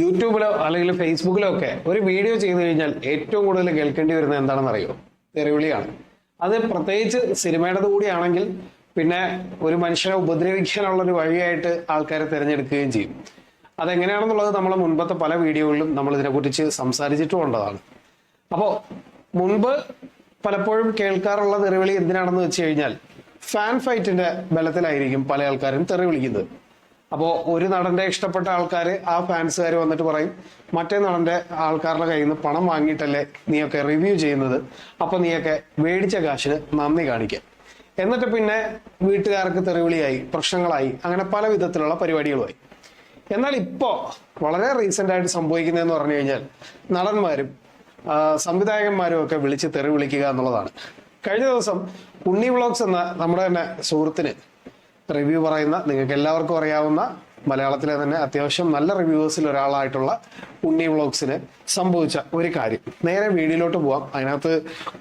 യൂട്യൂബിലോ അല്ലെങ്കിൽ ഫേസ്ബുക്കിലോ ഒക്കെ ഒരു വീഡിയോ ചെയ്തു കഴിഞ്ഞാൽ ഏറ്റവും കൂടുതൽ കേൾക്കേണ്ടി വരുന്നത് എന്താണെന്ന് അറിയോ തെറിവിളിയാണ്. അത് പ്രത്യേകിച്ച് സിനിമയുടേത് കൂടിയാണെങ്കിൽ പിന്നെ ഒരു മനുഷ്യനെ ഉപദ്രവിക്കാനുള്ള ഒരു വഴിയായിട്ട് ആൾക്കാരെ തിരഞ്ഞെടുക്കുകയും ചെയ്യും. അതെങ്ങനെയാണെന്നുള്ളത് നമ്മൾ മുൻപത്തെ പല വീഡിയോകളിലും നമ്മൾ ഇതിനെക്കുറിച്ച് സംസാരിച്ചിട്ടുള്ളതാണ് അപ്പോൾ മുൻപ് പലപ്പോഴും കേൾക്കാറുള്ള തെറിവിളി എന്തിനാണെന്ന് വെച്ച് കഴിഞ്ഞാൽ ഫാൻ ഫൈറ്റിന്റെ ബലത്തിലായിരിക്കും പല ആൾക്കാരും തെറി വിളിക്കുന്നത്. അപ്പോൾ ഒരു നടന്റെ ഇഷ്ടപ്പെട്ട ആൾക്കാർ ആ ഫാൻസുകാർ വന്നിട്ട് പറയും മറ്റേ നടന്റെ ആൾക്കാരുടെ കയ്യിൽ നിന്ന് പണം വാങ്ങിയിട്ടല്ലേ നീയൊക്കെ റിവ്യൂ ചെയ്യുന്നത്? അപ്പൊ നീയൊക്കെ മേടിച്ച കാശിന് നന്ദി കാണിക്കുക എന്നിട്ട് പിന്നെ വീട്ടുകാർക്ക് തെറിവിളിയായി പ്രശ്നങ്ങളായി അങ്ങനെ പല വിധത്തിലുള്ള പരിപാടികളുമായി. എന്നാൽ ഇപ്പോ വളരെ റീസെന്റ് ആയിട്ട് സംഭവിക്കുന്നതെന്ന് പറഞ്ഞു കഴിഞ്ഞാൽ നടന്മാരും സംവിധായകന്മാരും ഒക്കെ വിളിച്ച് തെറി വിളിക്കുക എന്നുള്ളതാണ്. കഴിഞ്ഞ ദിവസം ഉണ്ണി വ്ളോഗ്സ് എന്ന നമ്മുടെ തന്നെ സുഹൃത്തിന് റിവ്യൂ പറയുന്ന നിങ്ങൾക്ക് എല്ലാവർക്കും അറിയാവുന്ന മലയാളത്തിലെ തന്നെ അത്യാവശ്യം നല്ല റിവ്യൂവേഴ്സിൽ ഒരാളായിട്ടുള്ള ഉണ്ണി വ്ളോഗ്സിന് സംഭവിച്ച ഒരു കാര്യം. നേരെ വീഡിയോയിലോട്ട് പോവാം. അതിനകത്ത്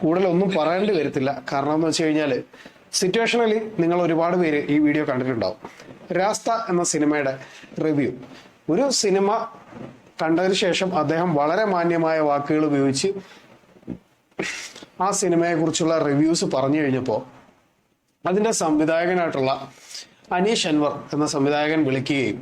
കൂടുതലൊന്നും പറയേണ്ടി വരത്തില്ല. കാരണം എന്ന് വെച്ച് കഴിഞ്ഞാൽ സിറ്റുവേഷനലി നിങ്ങൾ ഒരുപാട് പേര് ഈ വീഡിയോ കണ്ടിട്ടുണ്ടാവും. രാസ്ത എന്ന സിനിമയുടെ റിവ്യൂ. ഒരു സിനിമ കണ്ടതിന് ശേഷം അദ്ദേഹം വളരെ മാന്യമായ വാക്കുകൾ ഉപയോഗിച്ച് ആ സിനിമയെക്കുറിച്ചുള്ള റിവ്യൂസ് പറഞ്ഞു കഴിഞ്ഞപ്പോൾ അതിന്റെ സംവിധായകനായിട്ടുള്ള അനീഷ് അൻവർ എന്ന സംവിധായകൻ വിളിക്കുകയും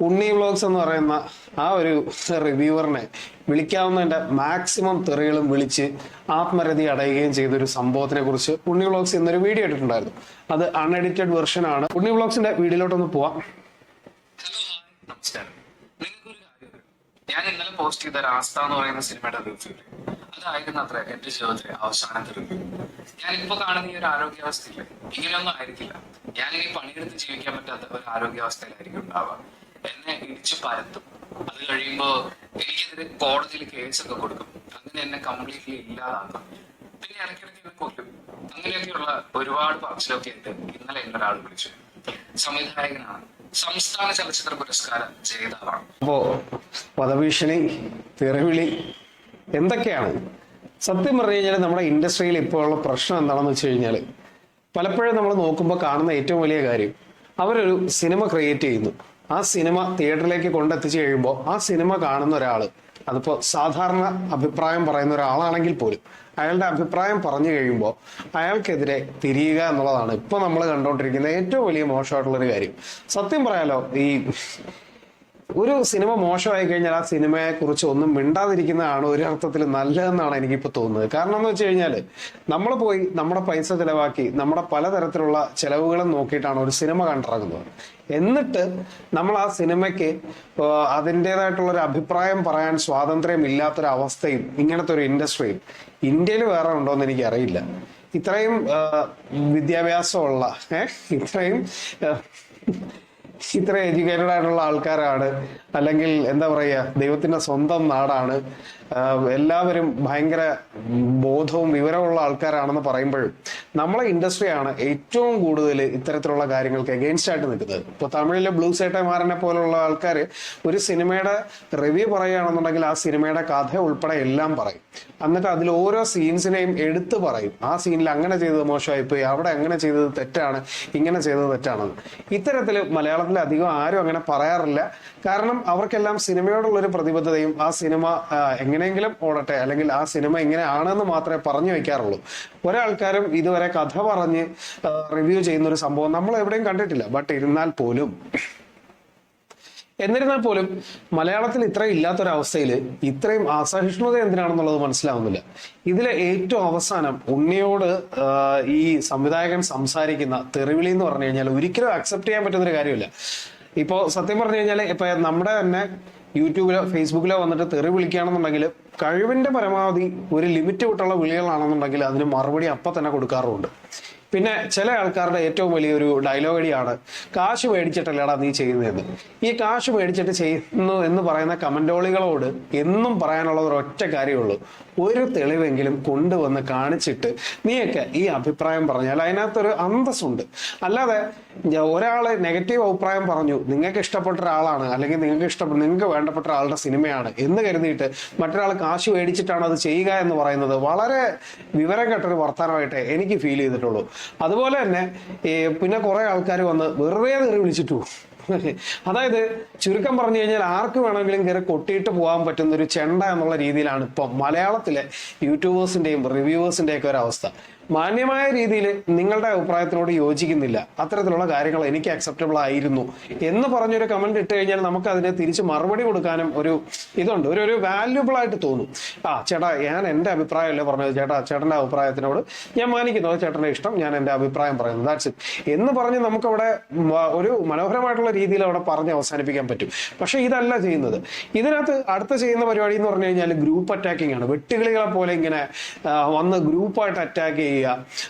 ഉണ്ണി വ്ളോഗ്സ് എന്ന് പറയുന്ന ആ ഒരു റിവ്യൂവറിനെ വിളിക്കാവുന്നതിന്റെ മാക്സിമം തെറികളും വിളിച്ച് ആത്മരതി അടയുകയും ചെയ്തൊരു സംഭവത്തിനെ കുറിച്ച് ഉണ്ണി വ്ളോഗ്സ് എന്നൊരു വീഡിയോ ഇട്ടിട്ടുണ്ടായിരുന്നു. അത് അൺഎഡിറ്റഡ് വെർഷൻ ആണ്. ഉണ്ണി വ്ളോഗ്സിന്റെ വീഡിയോയിലോട്ടൊന്ന് പോവാം. ഞാൻ ഇന്നലെ പോസ്റ്റ് ചെയ്ത രാസ്ത എന്ന് പറയുന്ന സിനിമയുടെ റിവ്യൂ അതായിരുന്നു അത്ര എന്റെ ജീവിതത്തിലെ അവസാനത്തെ ഞാൻ ഇപ്പൊ കാണുന്ന ഈ ഒരു ആരോഗ്യാവസ്ഥയിൽ ഇങ്ങനെയൊന്നും ആയിരിക്കില്ല. ഞാൻ ഈ പണിയെടുത്ത് ജീവിക്കാൻ പറ്റാത്ത ഒരു ആരോഗ്യാവസ്ഥയിലായിരിക്കും ഉണ്ടാവുക. എന്നെ ഇടിച്ചു പരത്തും. അത് കഴിയുമ്പോ എനിക്കെതിരെ കോടതിയിൽ കേസൊക്കെ കൊടുക്കും. അങ്ങനെ എന്നെ കംപ്ലീറ്റ്ലി ഇല്ലാതാക്കും. പിന്നെ ഇടയ്ക്കിടയ്ക്ക് കൊല്ലും. അങ്ങനെയൊക്കെയുള്ള ഒരുപാട് പറച്ചിലൊക്കെ ഉണ്ട് ഇന്നലെ എന്നെ ഒരാൾ വിളിച്ചു. സംവിധായകനാണ്. സംസ്ഥാന ചലച്ചിത്ര പുരസ്കാര ജേതാവാണ്. അപ്പോ വധഭീഷണി തെറിവിളി എന്തൊക്കെയാണ്? സത്യം പറഞ്ഞു കഴിഞ്ഞാൽ നമ്മുടെ ഇൻഡസ്ട്രിയിൽ ഇപ്പോൾ ഉള്ള പ്രശ്നം എന്താണെന്ന് വെച്ച് കഴിഞ്ഞാൽ പലപ്പോഴും നമ്മൾ നോക്കുമ്പോൾ കാണുന്ന ഏറ്റവും വലിയ കാര്യം അവരൊരു സിനിമ ക്രിയേറ്റ് ചെയ്യുന്നു. ആ സിനിമ തിയേറ്ററിലേക്ക് കൊണ്ടെത്തിച്ചു കഴിയുമ്പോൾ ആ സിനിമ കാണുന്ന ഒരാൾ അതിപ്പോൾ സാധാരണ അഭിപ്രായം പറയുന്ന ഒരാളാണെങ്കിൽ പോലും അയാളുടെ അഭിപ്രായം പറഞ്ഞു കഴിയുമ്പോൾ അയാൾക്കെതിരെ തിരിയുക എന്നുള്ളതാണ് ഇപ്പൊ നമ്മൾ കണ്ടുകൊണ്ടിരിക്കുന്ന ഏറ്റവും വലിയ മോശമായിട്ടുള്ള ഒരു കാര്യം. സത്യം പറയാലോ ഈ ഒരു സിനിമ മോശമായി കഴിഞ്ഞാൽ ആ സിനിമയെ കുറിച്ച് ഒന്നും മിണ്ടാതിരിക്കുന്നതാണ് ഒരു അർത്ഥത്തിൽ നല്ലതെന്നാണ് എനിക്കിപ്പോൾ തോന്നുന്നത്. കാരണം എന്ന് വെച്ച് കഴിഞ്ഞാൽ നമ്മൾ പോയി നമ്മുടെ പൈസ ചിലവാക്കി നമ്മുടെ പലതരത്തിലുള്ള ചെലവുകളും നോക്കിയിട്ടാണ് ഒരു സിനിമ കണ്ടിറങ്ങുന്നത്. എന്നിട്ട് നമ്മൾ ആ സിനിമയ്ക്ക് അതിന്റെതായിട്ടുള്ളൊരു അഭിപ്രായം പറയാൻ സ്വാതന്ത്ര്യം ഇല്ലാത്തൊരവസ്ഥയും ഇങ്ങനത്തെ ഒരു ഇൻഡസ്ട്രിയും ഇന്ത്യയിൽ വേറെ ഉണ്ടോ എന്ന് എനിക്ക് അറിയില്ല ഇത്രയും വിദ്യാഭ്യാസമുള്ള ഏഹ് ഇത്രയും ഇത്ര എഡ്യൂക്കേറ്റഡ് ആയിട്ടുള്ള ആൾക്കാരാണ്. അല്ലെങ്കിൽ എന്താ പറയുക ദൈവത്തിന്റെ സ്വന്തം നാടാണ്. എല്ലാവരും ഭയങ്കര ബോധവും വിവരമുള്ള ആൾക്കാരാണെന്ന് പറയുമ്പോഴും നമ്മളെ ഇൻഡസ്ട്രിയാണ് ഏറ്റവും കൂടുതൽ ഇത്തരത്തിലുള്ള കാര്യങ്ങൾക്ക് എഗെയിൻസ്റ്റ് ആയിട്ട് നിൽക്കുന്നത്. ഇപ്പൊ തമിഴിലെ ബ്ലൂ സേട്ടമാരനെ പോലുള്ള ആൾക്കാർ ഒരു സിനിമയുടെ റിവ്യൂ പറയുകയാണെന്നുണ്ടെങ്കിൽ ആ സിനിമയുടെ കഥ ഉൾപ്പെടെ എല്ലാം പറയും. എന്നിട്ട് അതിൽ ഓരോ സീൻസിനെയും എടുത്തു പറയും. ആ സീനിൽ അങ്ങനെ ചെയ്തത് മോശമായി പോയി അവിടെ അങ്ങനെ ചെയ്തത് തെറ്റാണ് ഇങ്ങനെ ചെയ്തത് തെറ്റാണെന്ന് ഇത്തരത്തിൽ മലയാളത്തിൽ അധികം ആരും അങ്ങനെ പറയാറില്ല. കാരണം അവർക്കെല്ലാം സിനിമയോടുള്ള ഒരു പ്രതിബദ്ധതയും ആ സിനിമ ആ, എങ്ങനെയെങ്കിലും ഓടട്ടെ. അല്ലെങ്കിൽ ആ സിനിമ ഇങ്ങനെയാണെന്ന് മാത്രമേ പറഞ്ഞു വെക്കാറുള്ളൂ ഒരാൾക്കാരും ഇതുവരെ കഥ പറഞ്ഞ് റിവ്യൂ ചെയ്യുന്ന ഒരു സംഭവം നമ്മൾ എവിടെയും കണ്ടിട്ടില്ല. ബട്ട് ഇരുന്നാൽ പോലും എന്നിരുന്നാൽ പോലും മലയാളത്തിൽ ഇത്രയും ഇല്ലാത്തൊരവസ്ഥയിൽ ഇത്രയും അസഹിഷ്ണുത എന്തിനാണെന്നുള്ളത് മനസ്സിലാവുന്നില്ല. ഇതിലെ ഏറ്റവും അവസാനം ഉണ്ണിയോട് ഈ സംവിധായകൻ സംസാരിക്കുന്ന തെറിവിളി എന്ന് പറഞ്ഞു കഴിഞ്ഞാൽ ഒരിക്കലും അക്സെപ്റ്റ് ചെയ്യാൻ പറ്റുന്ന ഒരു കാര്യമില്ല. ഇപ്പോൾ സത്യം പറഞ്ഞു കഴിഞ്ഞാൽ ഇപ്പൊ നമ്മുടെ തന്നെ യൂട്യൂബിലോ ഫേസ്ബുക്കിലോ വന്നിട്ട് തെറി വിളിക്കുകയാണെന്നുണ്ടെങ്കിൽ കഴിവിന്റെ പരമാവധി ഒരു ലിമിറ്റ് വിട്ടുള്ള വിളികളാണെന്നുണ്ടെങ്കിൽ അതിന് മറുപടി അപ്പം തന്നെ കൊടുക്കാറുമുണ്ട്. പിന്നെ ചില ആൾക്കാരുടെ ഏറ്റവും വലിയൊരു ഡയലോഗടിയാണ് കാശ് മേടിച്ചിട്ടല്ലടാ നീ ചെയ്യുന്നതെന്ന്. ഈ കാശ് മേടിച്ചിട്ട് ചെയ്യുന്നു എന്ന് പറയുന്ന കമന്റോളികളോട് എന്നും പറയാനുള്ളത് ഒരൊറ്റ കാര്യമുള്ളൂ ഒരു തെളിവെങ്കിലും കൊണ്ടുവന്ന് കാണിച്ചിട്ട് നീയൊക്കെ ഈ അഭിപ്രായം പറഞ്ഞാൽ അതിനകത്തൊരു അന്തസ്സുണ്ട്. അല്ലാതെ ഒരാൾ നെഗറ്റീവ് അഭിപ്രായം പറഞ്ഞു നിങ്ങൾക്ക് ഇഷ്ടപ്പെട്ട ഒരാളാണ് അല്ലെങ്കിൽ നിങ്ങൾക്ക് ഇഷ്ടപ്പെട്ട നിങ്ങൾക്ക് വേണ്ടപ്പെട്ട ഒരാളുടെ സിനിമയാണ് എന്ന് കരുതിയിട്ട് മറ്റൊരാൾ കാശ് മേടിച്ചിട്ടാണ് അത് ചെയ്യുക എന്ന് പറയുന്നത് വളരെ വിവരം കെട്ടൊരു വർത്തമാനമായിട്ട് എനിക്ക് ഫീൽ ചെയ്തിട്ടുള്ളൂ. അതുപോലെ തന്നെ ഈ പിന്നെ കുറെ ആൾക്കാർ വന്ന് വെറുതെ കയറി വിളിച്ചിട്ടു. അതായത് ചുരുക്കം പറഞ്ഞു കഴിഞ്ഞാൽ ആർക്ക് വേണമെങ്കിലും കയറി കൊട്ടിയിട്ട് പോകാൻ പറ്റുന്ന ഒരു ചെണ്ട എന്നുള്ള രീതിയിലാണ് ഇപ്പം മലയാളത്തിലെ യൂട്യൂബേഴ്സിന്റെയും റിവ്യൂവേഴ്സിന്റെയും ഒക്കെ ഒരു അവസ്ഥ മാന്യമായ രീതിയിൽ നിങ്ങളുടെ അഭിപ്രായത്തിനോട് യോജിക്കുന്നില്ല. അത്തരത്തിലുള്ള കാര്യങ്ങൾ എനിക്ക് അക്സെപ്റ്റബിൾ ആയിരുന്നു. എന്ന് പറഞ്ഞൊരു കമന്റ് ഇട്ട് കഴിഞ്ഞാൽ നമുക്ക് അതിനെ തിരിച്ച് മറുപടി കൊടുക്കാനും ഒരു ഇതുണ്ട്. ഒരു ഒരു വാല്യുബിൾ ആയിട്ട് തോന്നും. ആ ചേട്ടാ ഞാൻ എന്റെ അഭിപ്രായമല്ലേ പറഞ്ഞത്? ചേട്ടാ ചേട്ടന്റെ അഭിപ്രായത്തിനോട് ഞാൻ മാനിക്കുന്നു. അത് ചേട്ടന്റെ ഇഷ്ടം. ഞാൻ എന്റെ അഭിപ്രായം പറയുന്നത് ദാറ്റ്സ് ഇറ്റ് എന്ന് പറഞ്ഞ് നമുക്കവിടെ ഒരു മനോഹരമായിട്ടുള്ള രീതിയിൽ അവിടെ പറഞ്ഞ് അവസാനിപ്പിക്കാൻ പറ്റും. പക്ഷേ ഇതല്ല ചെയ്യുന്നത്. ഇതിനകത്ത് അടുത്ത ചെയ്യുന്ന പരിപാടി എന്ന് പറഞ്ഞു കഴിഞ്ഞാൽ ഗ്രൂപ്പ് അറ്റാക്കിംഗ് ആണ്. വെട്ടുകിളികളെ പോലെ ഇങ്ങനെ വന്ന് ഗ്രൂപ്പായിട്ട് അറ്റാക്ക് ചെയ്യുക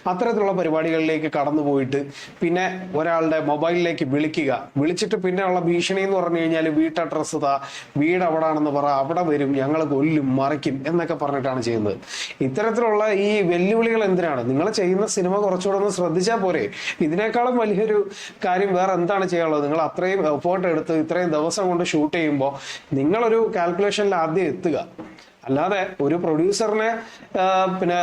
അത്തരത്തിലുള്ള പരിപാടികളിലേക്ക് കടന്നു പോയിട്ട് പിന്നെ ഒരാളുടെ മൊബൈലിലേക്ക് വിളിക്കുക. വിളിച്ചിട്ട് പിന്നെ ഉള്ള ഭീഷണി എന്ന് പറഞ്ഞു കഴിഞ്ഞാൽ വീട്ട് അഡ്രസ്സ് താ വീട് അവിടെ ആണെന്ന് പറ അവിടെ വരും ഞങ്ങൾ കൊല്ലും മറിക്കും എന്നൊക്കെ പറഞ്ഞിട്ടാണ് ചെയ്യുന്നത്. ഇത്തരത്തിലുള്ള ഈ വെല്ലുവിളികൾ എന്തിനാണ്? നിങ്ങൾ ചെയ്യുന്ന സിനിമ കുറച്ചുകൂടെ ഒന്ന് ശ്രദ്ധിച്ചാൽ പോരെ. ഇതിനേക്കാളും വലിയൊരു കാര്യം വേറെ എന്താണ് ചെയ്യാനുള്ളത്? നിങ്ങൾ അത്രയും എഫേർട്ട് എടുത്ത് ഇത്രയും ദിവസം കൊണ്ട് ഷൂട്ട് ചെയ്യുമ്പോൾ നിങ്ങളൊരു കാൽക്കുലേഷനിൽ ആദ്യം എത്തുക. അല്ലാതെ ഒരു പ്രൊഡ്യൂസറിനെ പിന്നെ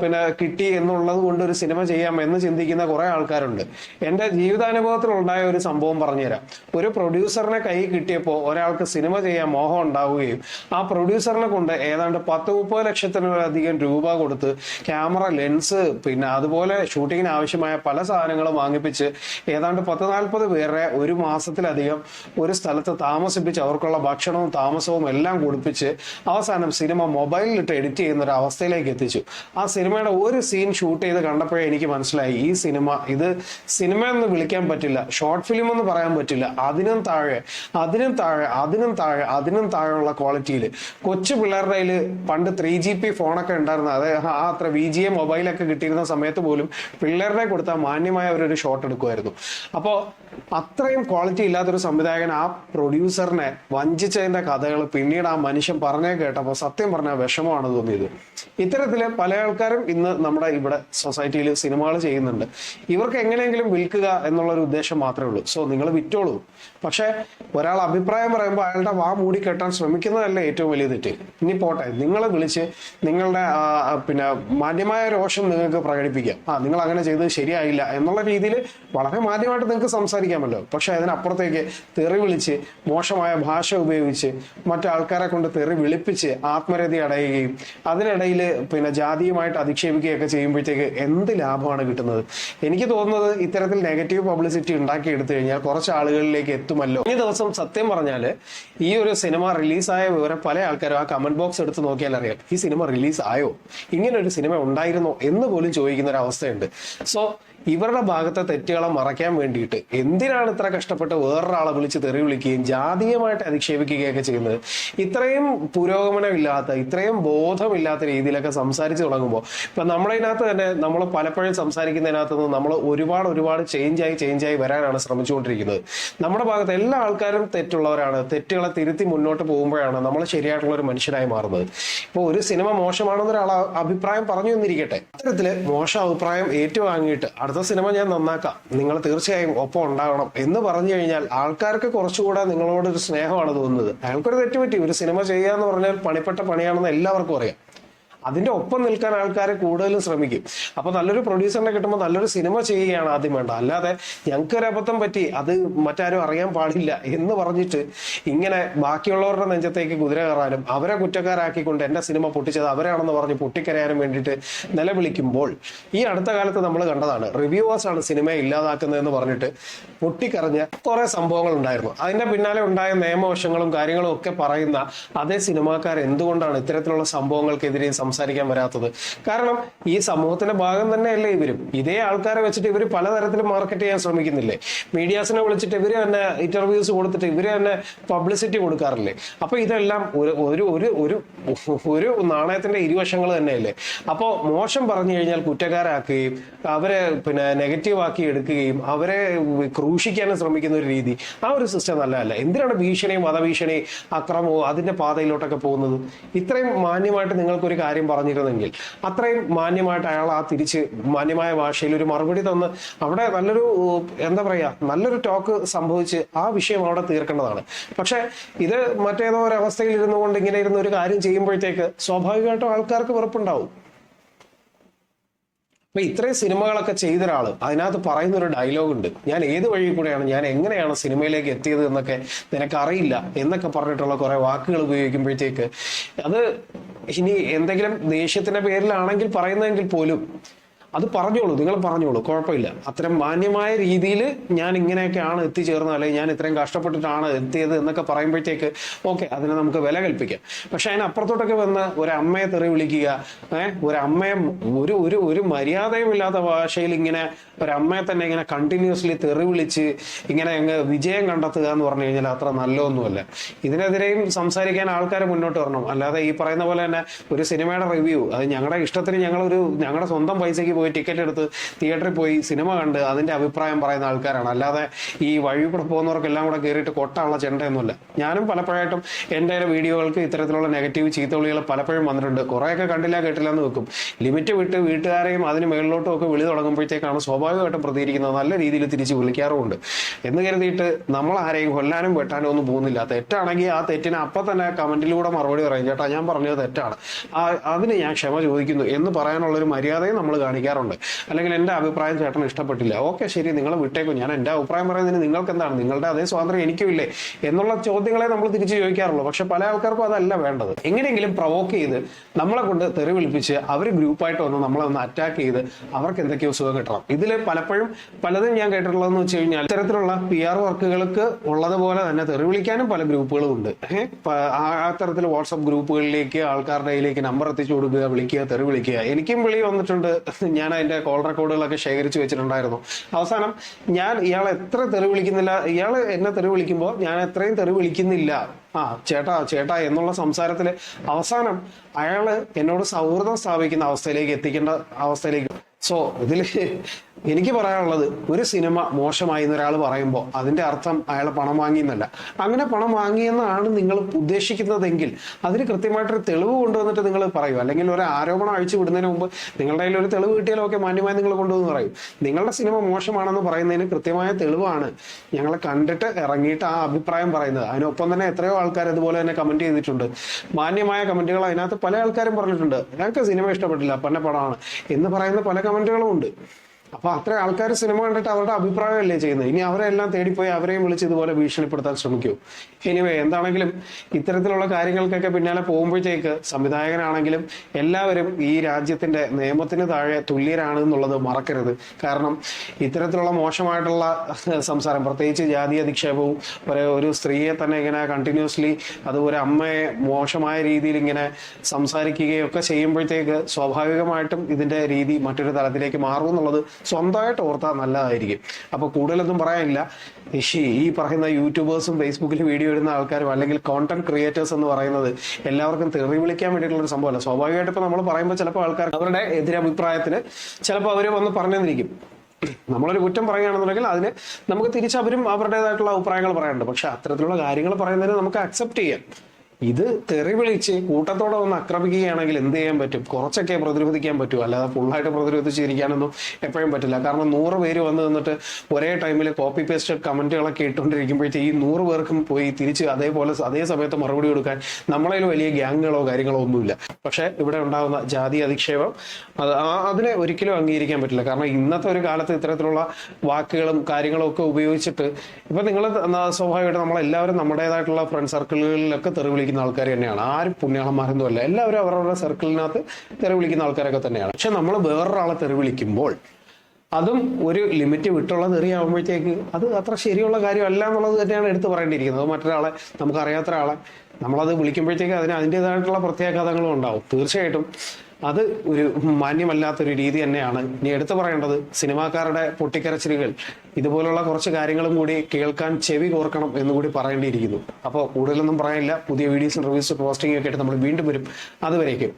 പിന്നെ കിട്ടി എന്നുള്ളത് കൊണ്ട് ഒരു സിനിമ ചെയ്യാം എന്ന് ചിന്തിക്കുന്ന കുറെ ആൾക്കാരുണ്ട്. എന്റെ ജീവിതാനുഭവത്തിൽ ഉണ്ടായ ഒരു സംഭവം പറഞ്ഞുതരാം. ഒരു പ്രൊഡ്യൂസറിനെ കൈ കിട്ടിയപ്പോൾ ഒരാൾക്ക് സിനിമ ചെയ്യാൻ മോഹം ഉണ്ടാവുകയും ആ പ്രൊഡ്യൂസറിനെ കൊണ്ട് ഏതാണ്ട് പത്ത് മുപ്പത് ലക്ഷത്തിനധികം രൂപ കൊടുത്ത് ക്യാമറ ലെൻസ് പിന്നെ അതുപോലെ ഷൂട്ടിങ്ങിന് ആവശ്യമായ പല സാധനങ്ങളും വാങ്ങിപ്പിച്ച് ഏതാണ്ട് പത്ത് നാൽപ്പത് പേരെ ഒരു മാസത്തിലധികം ഒരു സ്ഥലത്ത് താമസിപ്പിച്ച് അവർക്കുള്ള ഭക്ഷണവും താമസവും എല്ലാം കൊടുപ്പിച്ച് അവസാനം സിനിമ മൊബൈലിലിട്ട് എഡിറ്റ് ചെയ്യുന്ന ഒരു അവസ്ഥയിലേക്ക് എത്തിച്ചു. ആ സിനിമയുടെ ഒരു സീൻ ഷൂട്ട് ചെയ്ത് കണ്ടപ്പോഴേ എനിക്ക് മനസ്സിലായി ഈ സിനിമ ഇത് സിനിമ എന്ന് വിളിക്കാൻ പറ്റില്ല ഷോർട്ട് ഫിലിം എന്ന് പറയാൻ പറ്റില്ല അതിനും താഴെ അതിനും താഴെ അതിനും താഴെ അതിനും താഴെയുള്ള ക്വാളിറ്റിയിൽ കൊച്ചു പിള്ളേരുടെ കയ്യിൽ പണ്ട് ത്രീ ജി പി ഫോണൊക്കെ ഉണ്ടായിരുന്ന. അതായത് ആ അത്ര വി ജി എ മൊബൈലൊക്കെ കിട്ടിയിരുന്ന സമയത്ത് പോലും പിള്ളേരുടെ കൊടുത്താൽ മാന്യമായ ഒരു ഷോട്ട് എടുക്കുമായിരുന്നു. അപ്പോൾ അത്രയും ക്വാളിറ്റി ഇല്ലാത്തൊരു സംവിധായകൻ ആ പ്രൊഡ്യൂസറിനെ വഞ്ചിച്ചതിന്റെ കഥകൾ പിന്നീട് ആ മനുഷ്യൻ പറഞ്ഞേ കേട്ടപ്പോൾ സത്യം പറഞ്ഞാൽ വിഷമമാണ് തോന്നിയത്. ഇത്തരത്തിൽ പല ആൾക്കാരും ഇന്ന് നമ്മുടെ ഇവിടെ സൊസൈറ്റിയിൽ സിനിമകൾ ചെയ്യുന്നുണ്ട്. ഇവർക്ക് എങ്ങനെയെങ്കിലും വിൽക്കുക എന്നുള്ള ഒരു ഉദ്ദേശം മാത്രമേ ഉള്ളൂ. സോ നിങ്ങൾ വിറ്റോളൂ. പക്ഷെ ഒരാൾ അഭിപ്രായം പറയുമ്പോൾ അയാളുടെ വാ മൂടി കെട്ടാൻ ശ്രമിക്കുന്നതല്ല ഏറ്റവും വലിയ തെറ്റ്. ഇനി പോട്ടെ നിങ്ങളെ വിളിച്ച് നിങ്ങളുടെ ആ, ആ, പിന്നെ മാന്യമായ രോഷം നിങ്ങൾക്ക് പ്രകടിപ്പിക്കാം. ആ നിങ്ങൾ അങ്ങനെ ചെയ്തത് ശരിയായില്ല എന്നുള്ള രീതിയിൽ വളരെ മാന്യമായിട്ട് നിങ്ങൾക്ക് സംസാരിക്കാമല്ലോ. പക്ഷെ അതിനപ്പുറത്തേക്ക് തെറി വിളിച്ച് മോശമായ ഭാഷ ഉപയോഗിച്ച് മറ്റാൾക്കാരെ കൊണ്ട് തെറി വിളിപ്പിച്ച് ആത്മരതി അടയുകയും അതിനിടയിൽ പിന്നെ ജാതിയുമായിട്ട് അധിക്ഷേപിക്കുകയൊക്കെ ചെയ്യുമ്പോഴത്തേക്ക് എന്ത് ലാഭമാണ് കിട്ടുന്നത്? എനിക്ക് തോന്നുന്നത് ഇത്തരത്തിൽ നെഗറ്റീവ് പബ്ലിസിറ്റി ഉണ്ടാക്കി എടുത്തു കഴിഞ്ഞാൽ കുറച്ച് ആളുകളിലേക്ക് എത്തുമല്ലോ. ഈ ദിവസം സത്യം പറഞ്ഞാൽ ഈ ഒരു സിനിമ റിലീസായ വിവരം പല ആൾക്കാരും ആ കമന്റ് ബോക്സ് എടുത്ത് നോക്കിയാൽ അറിയാം. ഈ സിനിമ റിലീസ് ആയോ ഇങ്ങനെ ഒരു സിനിമ ഉണ്ടായിരുന്നോ എന്ന് പോലും ചോദിക്കുന്ന ഒരു അവസ്ഥയുണ്ട്. സോ ഇവരുടെ ഭാഗത്തെ തെറ്റുകളെ മറയ്ക്കാൻ വേണ്ടിയിട്ട് എന്തിനാണ് ഇത്ര കഷ്ടപ്പെട്ട് വേറൊരാളെ വിളിച്ച് തെറി വിളിക്കുകയും ജാതീയമായിട്ട് അധിക്ഷേപിക്കുകയൊക്കെ ചെയ്യുന്നത്? ഇത്രയും പുരോഗമനമില്ലാത്ത ഇത്രയും ബോധമില്ലാത്ത രീതിയിലൊക്കെ സംസാരിച്ച് തുടങ്ങുമ്പോൾ ഇപ്പം നമ്മുടെ ഇതിനകത്ത് തന്നെ നമ്മൾ പലപ്പോഴും സംസാരിക്കുന്നതിനകത്ത് നിന്ന് നമ്മൾ ഒരുപാട് ഒരുപാട് ചേഞ്ചായി ചേഞ്ചായി വരാനാണ് ശ്രമിച്ചുകൊണ്ടിരിക്കുന്നത്. നമ്മുടെ ഭാഗത്ത് എല്ലാ ആൾക്കാരും തെറ്റുള്ളവരാണ്. തെറ്റുകളെ തിരുത്തി മുന്നോട്ട് പോകുമ്പോഴാണ് നമ്മൾ ശരിയായിട്ടുള്ള ഒരു മനുഷ്യനായി മാറുന്നത്. ഇപ്പോൾ ഒരു സിനിമ മോശമാണെന്ന് ഒരാൾ അഭിപ്രായം പറഞ്ഞു എന്നിരിക്കട്ടെ. അത്തരത്തിൽ മോശം അഭിപ്രായം ഏറ്റുവാങ്ങിയിട്ട് അടുത്ത സിനിമ ഞാൻ നന്നാക്കാം. നിങ്ങൾ തീർച്ചയായും ഒപ്പം ഉണ്ടാകണം എന്ന് പറഞ്ഞു കഴിഞ്ഞാൽ ആൾക്കാർക്ക് കുറച്ചുകൂടെ നിങ്ങളോട് ഒരു സ്നേഹമാണ് തോന്നുന്നത്. അയാൾക്കൊരു തെറ്റുപറ്റി ഒരു സിനിമ ചെയ്യുക എന്ന് പറഞ്ഞാൽ പണിപ്പെട്ട പണിയാണെന്ന് എല്ലാവർക്കും അറിയാം. അതിന്റെ ഒപ്പം നിൽക്കാൻ ആൾക്കാരെ കൂടുതലും ശ്രമിക്കും. അപ്പൊ നല്ലൊരു പ്രൊഡ്യൂസറിനെ കിട്ടുമ്പോൾ നല്ലൊരു സിനിമ ചെയ്യുകയാണ് ആദ്യം വേണ്ട അല്ലാതെ ഞങ്ങൾക്ക് ഒരു അബദ്ധം പറ്റി അത് മറ്റാരും അറിയാൻ പാടില്ല എന്ന് പറഞ്ഞിട്ട് ഇങ്ങനെ ബാക്കിയുള്ളവരുടെ നെഞ്ചത്തേക്ക് കുതിര കയറാനും അവരെ കുറ്റക്കാരാക്കിക്കൊണ്ട് എന്റെ സിനിമ പൊട്ടിച്ചത് അവരാണെന്ന് പറഞ്ഞ് പൊട്ടിക്കരയാനും വേണ്ടിയിട്ട് നിലവിളിക്കുമ്പോൾ ഈ അടുത്ത കാലത്ത് നമ്മൾ കണ്ടതാണ്. റിവ്യൂവേഴ്സ് ആണ് സിനിമയെ ഇല്ലാതാക്കുന്നതെന്ന് പറഞ്ഞിട്ട് പൊട്ടിക്കറിഞ്ഞ കുറെ സംഭവങ്ങൾ ഉണ്ടായിരുന്നു. അതിന്റെ പിന്നാലെ ഉണ്ടായ നിയമവശങ്ങളും കാര്യങ്ങളും ഒക്കെ പറയുന്ന അതേ സിനിമാക്കാർ എന്തുകൊണ്ടാണ് ഇത്തരത്തിലുള്ള സംഭവങ്ങൾക്കെതിരെ സംസാരിക്കാൻ വരാത്തത്. കാരണം ഈ സമൂഹത്തിന്റെ ഭാഗം തന്നെ അല്ലേ ഇവരും. ഇതേ ആൾക്കാരെ വെച്ചിട്ട് ഇവർ പലതരത്തിൽ മാർക്കറ്റ് ചെയ്യാൻ ശ്രമിക്കുന്നില്ലേ? മീഡിയാസിനെ വിളിച്ചിട്ട് ഇവർ തന്നെ ഇന്റർവ്യൂസ് കൊടുത്തിട്ട് ഇവർ തന്നെ പബ്ലിസിറ്റി കൊടുക്കാറില്ലേ? അപ്പൊ ഇതെല്ലാം ഒരു ഒരു ഒരു ഒരു ഒരു നാണയത്തിന്റെ ഇരുവശങ്ങൾ തന്നെയല്ലേ? അപ്പോ മോശം പറഞ്ഞു കഴിഞ്ഞാൽ കുറ്റക്കാരാക്കുകയും അവരെ പിന്നെ നെഗറ്റീവ് ആക്കി എടുക്കുകയും അവരെ ക്രൂശിക്കാനും ശ്രമിക്കുന്ന ഒരു രീതി. ആ ഒരു സിസ്റ്റം നല്ലതല്ല. എന്തിനാണ് ഭീഷണിയും വധഭീഷണി അക്രമവും അതിന്റെ പാതയിലോട്ടൊക്കെ പോകുന്നത്? ഇത്രയും മാന്യമായിട്ട് നിങ്ങൾക്കൊരു കാര്യം പറഞ്ഞിരുന്നെങ്കിൽ അത്രയും മാന്യമായിട്ട് അയാൾ ആ തിരിച്ച് മാന്യമായ ഭാഷയിൽ ഒരു മറുപടി തന്ന് അവിടെ നല്ലൊരു എന്താ പറയാ നല്ലൊരു ടോക്ക് സംഭവിച്ച് ആ വിഷയം അവിടെ തീർക്കേണ്ടതാണ്. പക്ഷെ ഇത് മറ്റേതോ ഒരു അവസ്ഥയിൽ ഇരുന്നു കൊണ്ട് ഇങ്ങനെ ഇരുന്ന് ഒരു കാര്യം ചെയ്യുമ്പോഴത്തേക്ക് സ്വാഭാവികമായിട്ടും ആൾക്കാർക്ക് വെറുപ്പുണ്ടാവും. അപ്പൊ ഇത്രയും സിനിമകളൊക്കെ ചെയ്ത ഒരാൾ അതിനകത്ത് പറയുന്ന ഒരു ഡയലോഗ് ഉണ്ട്. ഞാൻ ഏത് വഴി കൂടെയാണ് ഞാൻ എങ്ങനെയാണ് സിനിമയിലേക്ക് എത്തിയത് എന്നൊക്കെ നിനക്ക് അറിയില്ല എന്നൊക്കെ പറഞ്ഞിട്ടുള്ള കുറെ വാക്കുകൾ ഉപയോഗിക്കുമ്പോഴത്തേക്ക് അത് ഇനി എന്തെങ്കിലും ദേഷ്യത്തിന്റെ പേരിലാണെങ്കിൽ പറയുന്നതെങ്കിൽ പോലും അത് പറഞ്ഞോളൂ നിങ്ങൾ പറഞ്ഞോളൂ കുഴപ്പമില്ല. അത്തരം മാന്യമായ രീതിയിൽ ഞാൻ ഇങ്ങനെയൊക്കെയാണ് എത്തിച്ചേർന്നത് അല്ലെങ്കിൽ ഞാൻ ഇത്രയും കഷ്ടപ്പെട്ടിട്ടാണ് എത്തിയത് എന്നൊക്കെ പറയുമ്പോഴത്തേക്ക് ഓക്കെ അതിനെ നമുക്ക് വില കൽപ്പിക്കാം. പക്ഷെ അതിനപ്പുറത്തോട്ടൊക്കെ വന്ന് ഒരു അമ്മയെ തെറി വിളിക്കുക ഏഹ് ഒരു അമ്മയെ ഒരു ഒരു ഒരു മര്യാദയുമില്ലാത്ത ഭാഷയിൽ ഇങ്ങനെ ഒരു അമ്മയെ തന്നെ ഇങ്ങനെ കണ്ടിന്യൂസ്ലി തെറി വിളിച്ച് ഇങ്ങനെ അങ്ങ് വിജയം കണ്ടെത്തുക എന്ന് പറഞ്ഞു കഴിഞ്ഞാൽ അത്ര നല്ലതൊന്നുമല്ല. ഇതിനെതിരെയും സംസാരിക്കാൻ ആൾക്കാർ മുന്നോട്ട് വരണം. അല്ലാതെ ഈ പറയുന്ന പോലെ തന്നെ ഒരു സിനിമയുടെ റിവ്യൂ അത് ഞങ്ങളുടെ ഇഷ്ടത്തിന് ഞങ്ങളൊരു ഞങ്ങളുടെ സ്വന്തം പൈസയ്ക്ക് പോയി ടിക്കറ്റ് എടുത്ത് തിയേറ്ററിൽ പോയി സിനിമ കണ്ട് അതിന്റെ അഭിപ്രായം പറയുന്ന ആൾക്കാരാണ്. അല്ലാതെ ഈ വഴി കൂടെ പോകുന്നവർക്കെല്ലാം കൂടെ കയറിയിട്ട് കൊട്ടാനുള്ള ചെണ്ടയൊന്നുമില്ല. ഞാനും പലപ്പോഴായിട്ടും എന്റെ വീഡിയോകൾക്ക് ഇത്തരത്തിലുള്ള നെഗറ്റീവ് ചീത്തവിളികൾ പലപ്പോഴും വന്നിട്ടുണ്ട്. കുറേയൊക്കെ കണ്ടില്ല കേട്ടില്ല എന്ന് വെക്കും. ലിമിറ്റ് വിട്ട് വീട്ടുകാരെയും അതിന് മേളിലോട്ടും ഒക്കെ വിളി തുടങ്ങുമ്പോഴത്തേക്കാണ് സ്വാഭാവികമായിട്ടും പ്രതികരിക്കുന്നത്. നല്ല രീതിയിൽ തിരിച്ച് വിളിക്കാറുമുണ്ട്. എന്ന് കരുതിയിട്ട് നമ്മൾ ആരെയും കൊല്ലാനും വെട്ടാനും ഒന്നും പോകുന്നില്ല. തെറ്റാണെങ്കിൽ ആ തെറ്റിനെ അപ്പം തന്നെ കമന്റിലൂടെ മറുപടി പറയും. ചേട്ടാ ഞാൻ പറഞ്ഞത് തെറ്റാണ്. അതിന് ഞാൻ ക്ഷമ ചോദിക്കുന്നു എന്ന് പറയാനുള്ളൊരു മര്യാദയും നമ്മൾ കാണിക്കാറുണ്ട് അല്ലെങ്കിൽ എന്റെ അഭിപ്രായം ചേട്ടന് ഇഷ്ടപ്പെട്ടില്ല. ഓക്കെ ശരി നിങ്ങൾ വിട്ടേക്കും. ഞാൻ എന്റെ അഭിപ്രായം പറയുന്നതിന് നിങ്ങൾക്ക് എന്താണ് നിങ്ങളുടെ അതേ സ്വാതന്ത്ര്യം എനിക്കും ഇല്ലേ എന്നുള്ള ചോദ്യങ്ങളെ നമ്മൾ തിരിച്ച് ചോദിക്കാറുള്ളൂ. പക്ഷെ പല ആൾക്കാർക്കും അതല്ല വേണ്ടത്. എങ്ങനെയെങ്കിലും പ്രൊവോക്ക് ചെയ്ത് നമ്മളെ കൊണ്ട് തെറി വിളിപ്പിച്ച് അവർ ഗ്രൂപ്പായിട്ട് വന്ന് നമ്മളെ ഒന്ന് അറ്റാക്ക് ചെയ്ത് അവർക്ക് എന്തൊക്കെയോ സുഖം കിട്ടണം. ഇതിൽ പലപ്പോഴും പലതും ഞാൻ കേട്ടിട്ടുള്ളതെന്ന് വെച്ച് കഴിഞ്ഞാൽ ഇത്തരത്തിലുള്ള പി ആർ വർക്കുകൾക്ക് ഉള്ളതുപോലെ തന്നെ തെറി വിളിക്കാനും പല ഗ്രൂപ്പുകളും ഉണ്ട്. അത്തരത്തിൽ വാട്സപ്പ് ഗ്രൂപ്പുകളിലേക്ക് ആൾക്കാരുടെ കയ്യിലേക്ക് നമ്പർ എത്തിച്ചു കൊടുക്കുക വിളിക്കുക തെറി വിളിക്കുക. എനിക്കും വിളി വന്നിട്ടുണ്ട്. ഞാൻ അതിന്റെ കോൾ റെക്കോർഡുകളൊക്കെ ശേഖരിച്ച് വെച്ചിട്ടുണ്ടായിരുന്നു. അവസാനം ഞാൻ ഇയാൾ എത്ര തെറി വിളിക്കുന്നില്ല ഇയാൾ എന്നെ തെറി വിളിക്കുമ്പോൾ ഞാൻ എത്രയും തെറി വിളിക്കുന്നില്ല. ആ ചേട്ടാ ചേട്ടാ എന്നുള്ള സംസാരത്തിൽ അവസാനം അയാൾ എന്നോട് സൗഹൃദം സ്ഥാപിക്കുന്ന അവസ്ഥയിലേക്ക് എത്തിക്കേണ്ട അവസ്ഥയിലേക്ക്. സോ ഇതിൽ എനിക്ക് പറയാനുള്ളത് ഒരു സിനിമ മോശമായി എന്ന് ഒരാൾ പറയുമ്പോൾ അതിന്റെ അർത്ഥം അയാൾ പണം വാങ്ങി എന്നല്ല അങ്ങനെ പണം വാങ്ങിയെന്നാണ് നിങ്ങൾ ഉദ്ദേശിക്കുന്നതെങ്കിൽ അതിന് കൃത്യമായിട്ടൊരു തെളിവ് കൊണ്ടുവന്നിട്ട് നിങ്ങൾ പറയൂ. അല്ലെങ്കിൽ ഒരു ആരോപണം അഴിച്ചു വിടുന്നതിന് മുമ്പ് നിങ്ങളുടെ കയ്യിൽ ഒരു തെളിവ് കിട്ടിയാലും ഒക്കെ മാന്യമായി നിങ്ങൾ കൊണ്ടുവന്ന് പറയും. നിങ്ങളുടെ സിനിമ മോശമാണെന്ന് പറയുന്നതിന് കൃത്യമായ തെളിവാണ് ഞങ്ങൾ കണ്ടിട്ട് ഇറങ്ങിയിട്ട് ആ അഭിപ്രായം പറയുന്നത്. അതിനൊപ്പം തന്നെ എത്രയോ ആൾക്കാർ ഇതുപോലെ തന്നെ കമന്റ് ചെയ്തിട്ടുണ്ട്. മാന്യമായ കമന്റുകൾ അതിനകത്ത് പല ആൾക്കാരും പറഞ്ഞിട്ടുണ്ട്. ഞങ്ങൾക്ക് സിനിമ ഇഷ്ടപ്പെട്ടില്ല പന്ന പടമാണ് എന്ന് പറയുന്ന പല കമന്റുകളും ഉണ്ട്. അപ്പൊ അത്ര ആൾക്കാർ സിനിമ കണ്ടിട്ട് അവരുടെ അഭിപ്രായമല്ലേ ചെയ്യുന്നത്? ഇനി അവരെല്ലാം തേടിപ്പോയി അവരെയും വിളിച്ച് ഇതുപോലെ ഭീഷണിപ്പെടുത്താൻ ശ്രമിക്കൂ. എനിവേ എന്താണെങ്കിലും ഇത്തരത്തിലുള്ള കാര്യങ്ങൾക്കൊക്കെ പിന്നാലെ പോകുമ്പോഴത്തേക്ക് സംവിധായകനാണെങ്കിലും എല്ലാവരും ഈ രാജ്യത്തിന്റെ നിയമത്തിന് താഴെ തുല്യരാണ് എന്നുള്ളത് മറക്കരുത്. കാരണം ഇത്തരത്തിലുള്ള മോശമായിട്ടുള്ള സംസാരം പ്രത്യേകിച്ച് ജാതി അധിക്ഷേപവും ഒരു സ്ത്രീയെ തന്നെ ഇങ്ങനെ കണ്ടിന്യൂസ്ലി അതുപോലെ അമ്മയെ മോശമായ രീതിയിൽ ഇങ്ങനെ സംസാരിക്കുകയൊക്കെ ചെയ്യുമ്പോഴത്തേക്ക് സ്വാഭാവികമായിട്ടും ഇതിന്റെ രീതി മറ്റൊരു തലത്തിലേക്ക് മാറും എന്നുള്ളത് സ്വന്തമായിട്ട് ഓർത്താൽ നല്ലതായിരിക്കും. അപ്പോൾ കൂടുതലൊന്നും പറയാനില്ല. ഇഷി ഈ പറയുന്ന യൂട്യൂബേഴ്സും ഫേസ്ബുക്കിൽ വീഡിയോ ഇടുന്ന ആൾക്കാരും അല്ലെങ്കിൽ കോണ്ടന്റ് ക്രിയേറ്റേഴ്സ് എന്ന് പറയുന്നത് എല്ലാവർക്കും തെറി വിളിക്കാൻ വേണ്ടിയിട്ടുള്ള ഒരു സംഭവമല്ല. സ്വാഭാവികമായിട്ട് ഇപ്പൊ നമ്മൾ പറയുമ്പോൾ ചിലപ്പോൾ ആൾക്കാർ അവരുടെ എതിരഭിപ്രായത്തിന് ചിലപ്പോൾ അവർ വന്ന് പറഞ്ഞെന്നിരിക്കും. നമ്മളൊരു കുറ്റം പറയുകയാണെന്നുണ്ടെങ്കിൽ അതിന് നമുക്ക് തിരിച്ചവരും അവരുടേതായിട്ടുള്ള അഭിപ്രായങ്ങൾ പറയാനുണ്ട്. പക്ഷെ അത്തരത്തിലുള്ള കാര്യങ്ങൾ പറയുന്നതിന് നമുക്ക് അക്സെപ്റ്റ് ചെയ്യാം ഇത് തെറി വിളിച്ച് കൂട്ടത്തോടെ ഒന്ന് ആക്രമിക്കുകയാണെങ്കിൽ എന്ത് ചെയ്യാൻ പറ്റും? കുറച്ചൊക്കെ പ്രതിരോധിക്കാൻ പറ്റും അല്ലാതെ ഫുള്ളായിട്ട് പ്രതിരോധിച്ചിരിക്കാനൊന്നും എപ്പോഴും പറ്റില്ല. കാരണം നൂറ് പേര് വന്ന് നിന്നിട്ട് ഒരേ ടൈമിൽ കോപ്പി പേസ്റ്റ് കമന്റുകളൊക്കെ ഇട്ടുകൊണ്ടിരിക്കുമ്പോഴത്തേക്ക് ഈ നൂറ് പേർക്കും പോയി തിരിച്ച് അതേപോലെ അതേ സമയത്ത് മറുപടി കൊടുക്കാൻ നമ്മളതിൽ വലിയ ഗ്യാങ്ങുകളോ കാര്യങ്ങളോ ഒന്നുമില്ല. പക്ഷെ ഇവിടെ ഉണ്ടാകുന്ന ജാതി അധിക്ഷേപം അത് അതിനെ ഒരിക്കലും അംഗീകരിക്കാൻ പറ്റില്ല. കാരണം ഇന്നത്തെ ഒരു കാലത്ത് ഇത്തരത്തിലുള്ള വാക്കുകളും കാര്യങ്ങളും ഒക്കെ ഉപയോഗിച്ചിട്ട് ഇപ്പൊ നിങ്ങൾ സ്വാഭാവികമായിട്ട് നമ്മളെല്ലാവരും നമ്മുടേതായിട്ടുള്ള ഫ്രണ്ട് സർക്കിളുകളിലൊക്കെ തെറി വിളിക്കുന്ന ആൾക്കാർ തന്നെയാണ്. ആരും പുണ്യാളന്മാരൊന്നും അല്ല. എല്ലാവരും അവരവരുടെ സർക്കിളിനകത്ത് തെറി വിളിക്കുന്ന ആൾക്കാരൊക്കെ തന്നെയാണ്. പക്ഷെ നമ്മൾ വേറൊരാളെ തെറി വിളിക്കുമ്പോൾ അതും ഒരു ലിമിറ്റ് വിട്ടുള്ള തെറിയാകുമ്പോഴത്തേക്ക് അത് അത്ര ശരിയുള്ള കാര്യമല്ല എന്നുള്ളത് തന്നെയാണ് എടുത്തു പറയേണ്ടിയിരിക്കുന്നത്. മറ്റൊരാളെ നമുക്കറിയാത്ത ഒരാളെ നമ്മളത് വിളിക്കുമ്പോഴത്തേക്ക് അതിന് അതിന്റെതായിട്ടുള്ള പ്രത്യാഘാതങ്ങളും ഉണ്ടാവും. തീർച്ചയായിട്ടും അത് ഒരു മാന്യമല്ലാത്തൊരു രീതി തന്നെയാണ്. ഇനി എടുത്തു പറയേണ്ടത് സിനിമാക്കാരുടെ പൊട്ടിക്കരച്ചിലുകൾ. ഇതുപോലുള്ള കുറച്ച് കാര്യങ്ങളും കൂടി കേൾക്കാൻ ചെവി കോർക്കണം എന്ന് കൂടി പറയേണ്ടിയിരിക്കുന്നു. അപ്പോൾ കൂടുതലൊന്നും പറയാനില്ല. പുതിയ വീഡിയോസ് റിവ്യൂസ് പോസ്റ്റിംഗ് ഒക്കെ ആയിട്ട് നമ്മൾ വീണ്ടും വരും. അതുവരേക്കും.